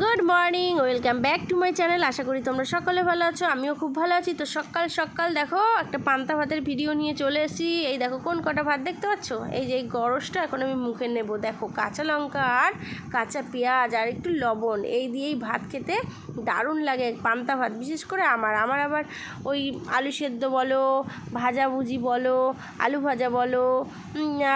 Good morning, welcome back to my channel. আশা করি তোমরা সকলে ভালো আছো, আমিও খুব ভালো আছি। তো সকাল সকাল দেখো, একটা পান্তা ভাতের ভিডিও নিয়ে চলে এসেছি। এই দেখো, কোন কটা ভাত দেখতে পাচ্ছ? এই যে এই গরসটা এখন আমি মুখে নেব। দেখো, কাঁচা লঙ্কা আর কাঁচা পেঁয়াজ আর একটু লবণ, এই দিয়েই ভাত খেতে দারুণ লাগে পান্তা ভাত। বিশেষ করে আমার আমার আবার ওই আলু সেদ্ধ বলো, ভাজা ভুজি বলো, আলু ভাজা বলো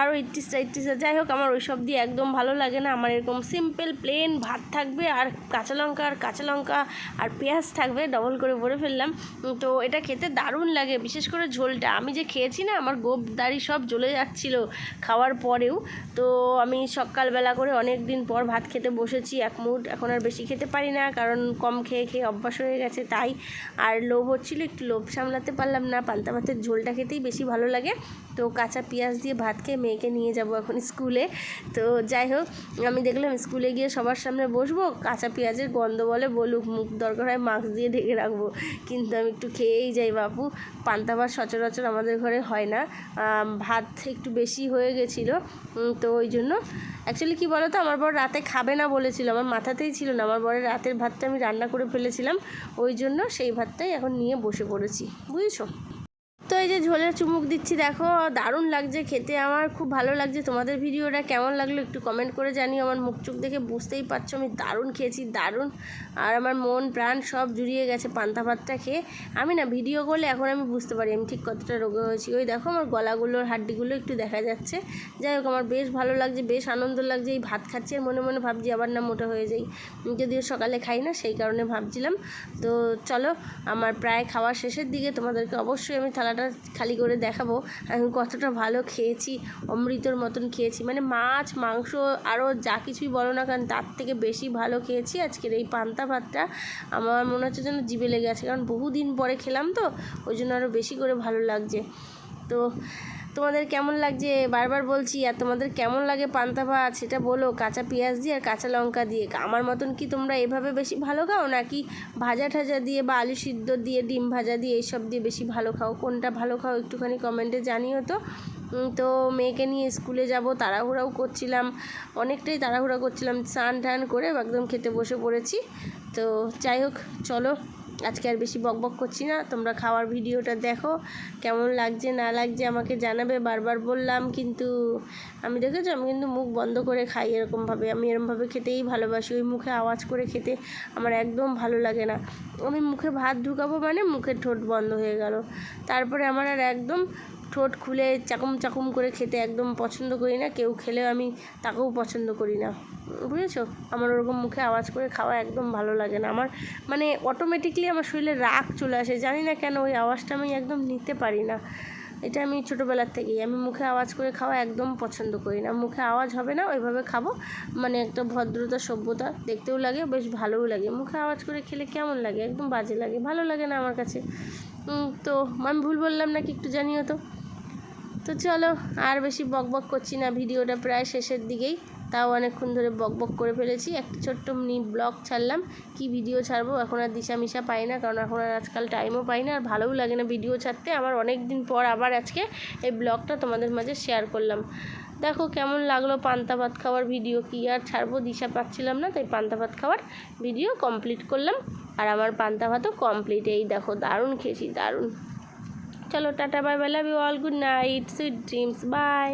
আরও ইটিসটা ইটিসটা যাই হোক, আমার ওইসব দিয়ে একদম ভালো লাগে না। আমার এরকম সিম্পল প্লেন ভাত থাকবে আর কাঁচা লঙ্কা আর কাঁচা লঙ্কা আর পেঁয়াজ থাকবে ডবল করে ভরে ফেললাম। তো এটা খেতে দারুণ লাগে, বিশেষ করে ঝোলটা। আমি যে খেয়েছি না, আমার গোপ দাড়ি সব জ্বলে যাচ্ছিল খাওয়ার পরেও। তো আমি সকালবেলা করে অনেক দিন পর ভাত খেতে বসেছি, এক মুঠ। এখন আর বেশি খেতে পারি না, কারণ কম খেয়ে খেয়ে অভ্যাস হয়ে গেছে, তাই। আর লোভ হচ্ছিল, একটু লোভ সামলাতে পারলাম না। পান্তা ভাতের ঝোলটা খেতেই বেশি ভালো লাগে। তো কাঁচা পেঁয়াজ দিয়ে ভাত খেয়ে মেয়েকে নিয়ে যাব এখন স্কুলে। তো যাই হোক, আমি দেখলাম স্কুলে গিয়ে সবার সামনে বসবো কাঁচা পেঁয়াজের গন্ধ বলে বলুক, মুখ দরকার হয় মাস্ক দিয়ে ঢেকে রাখব। কিন্তু আমি একটু খেয়েই যাই বাপু। পান্তা ভাত সচরাচর আমাদের ঘরে হয় না। ভাত একটু বেশি হয়ে গেছিল তো ওই জন্য। অ্যাকচুয়ালি কী বলো তো আমার বর রাতে খাবে না বলেছিল, আমার মাথাতেই ছিল না। আমার বরের রাতের ভাতটা আমি রান্না করে ফেলেছিলাম, ওই জন্য সেই ভাতটাই এখন নিয়ে বসে পড়েছি। বুঝেছ? তো এই যে ঝোলের চুমুক দিচ্ছি, দেখো, দারুণ লাগছে খেতে। আমার খুব ভালো লাগছে। তোমাদের ভিডিওটা কেমন লাগল একটু কমেন্ট করে জানিও। আমার মুখ চুখ দেখে বুঝতেই পারছ, আমি দারুণ খেয়েছি, দারুণ। আর আমার মন, প্রাণ সব জুড়িয়ে গেছে পান্তা ভাতটা খেয়ে। আমি না ভিডিও করলে এখন আমি বুঝতে পারি, আমি ঠিক কতটা রোগে হয়েছি। ওই দেখো, আমার গলাগুলোর হাড্ডিগুলো একটু দেখা যাচ্ছে। যাই হোক, আমার বেশ ভালো লাগছে, বেশ আনন্দ লাগছে। এই ভাত খাচ্ছি আর মনে মনে ভাবছি আবার না মোটা হয়ে যাই। যদিও সকালে খাই না, সেই কারণে ভাবছিলাম। তো চলো, আমার প্রায় খাওয়ার শেষের দিকে তোমাদেরকে অবশ্যই আমি থালাটা খালি করে দেখাবো। আমি কতটা ভালো খেয়েছি, অমৃতর মতন খেয়েছি। মানে মাছ, মাংস আরও যা কিছুই বলো না কারণ তার থেকে বেশি ভালো খেয়েছি আজকের এই পান্তা ভাতটা। আমার মনে হচ্ছে যেন জিভে লেগে আছে, কারণ বহুদিন পরে খেলাম তো, ওই জন্য আরও বেশি করে ভালো লাগছে। তো তোমাদের কেমন লাগছে? বারবার বলছি, আর তোমাদের কেমন লাগে পান্তা ভাত? সেটা বলো, কাঁচা পেঁয়াজ দিয়ে আর কাঁচা লঙ্কা দিয়ে। আমার মতন কি তোমরা এভাবে বেশি ভালো খাও? নাকি ভাজা ঠাজা দিয়ে বা আলু সিদ্ধ দিয়ে, ডিম ভাজা দিয়ে এইসব দিয়ে বেশি ভালো খাও? কোনটা ভালো খাও একটুখানি কমেন্টে জানিও তো। তো মেয়েকে নিয়ে স্কুলে যাব, তাড়াহুড়াও করছিলাম, অনেকটাই তাড়াহুড়া করছিলাম স্নান টান করে একদম খেতে বসে পড়েছি। তো যাই হোক, চলো। আজকে আর বেশি বক বক করছি না। তোমরা খাওয়ার ভিডিওটা দেখো, কেমন লাগছে না লাগছে আমাকে জানাবে। বারবার বললাম, কিন্তু আমি দেখেছ, আমি কিন্তু মুখ বন্ধ করে খাই এরকমভাবে। আমি এরকমভাবে খেতেই ভালোবাসি। ওই মুখে আওয়াজ করে খেতে আমার একদম ভালো লাগে না। আমি মুখে ভাত ঢুকাবো মানে মুখে ঠোঁট বন্ধ হয়ে গেল। তারপরে আমার আর একদম ঠোঁট খুলে চাকুম চাকুম করে খেতে একদম পছন্দ করি না, কেউ খেলেও আমি তাকেও পছন্দ করি না। বুঝেছ? আমার ওরকম মুখে আওয়াজ করে খাওয়া একদম ভালো লাগে না। আমার মানে অটোমেটিকলি আমার শরীরে রাগ চলে আসে, জানি না কেন ওই আওয়াজটা আমি একদম নিতে পারি না। এটা আমি ছোটোবেলার থেকেই, আমি মুখে আওয়াজ করে খাওয়া একদম পছন্দ করি না। মুখে আওয়াজ হবে না, ওইভাবে খাব। মানে একটা ভদ্রতা, সভ্যতা দেখতেও লাগে, বেশ ভালোও লাগে। মুখে আওয়াজ করে খেলে কেমন লাগে? একদম বাজে লাগে, ভালো লাগে না আমার কাছে। তো আমি ভুল বললাম নাকি একটু জানিও তো? তো চলো, আর বেশি বকবক করছি না, ভিডিওটা প্রায় শেষের দিকেই। তাও অনেকক্ষণ ধরে বকবক করে ফেলেছি। একটা ছোট্ট মিনি ব্লগ ছাড়লাম। কি ভিডিও ছাড়বো? এখন আর দিশা মিশা পাই না, কারণ এখন আর আজকাল টাইমও পাই না, আর ভালোও লাগে না ভিডিও ছাড়তে। আমার অনেক দিন পর আবার আজকে এই ব্লগটা তোমাদের মাঝে শেয়ার করলাম। দেখো কেমন লাগল পান্তা ভাত খাওয়ার ভিডিও কি? আর ছাড়বো, দিশা পাচ্ছিলাম না, তাই পান্তা ভাত খাওয়ার ভিডিও কমপ্লিট করলাম। আর আমার পান্তা ভাতও কমপ্লিট এই দেখো, দারুণ খেয়েছি, দারুণ। চলো tata bye bye love you all good night sweet dreams bye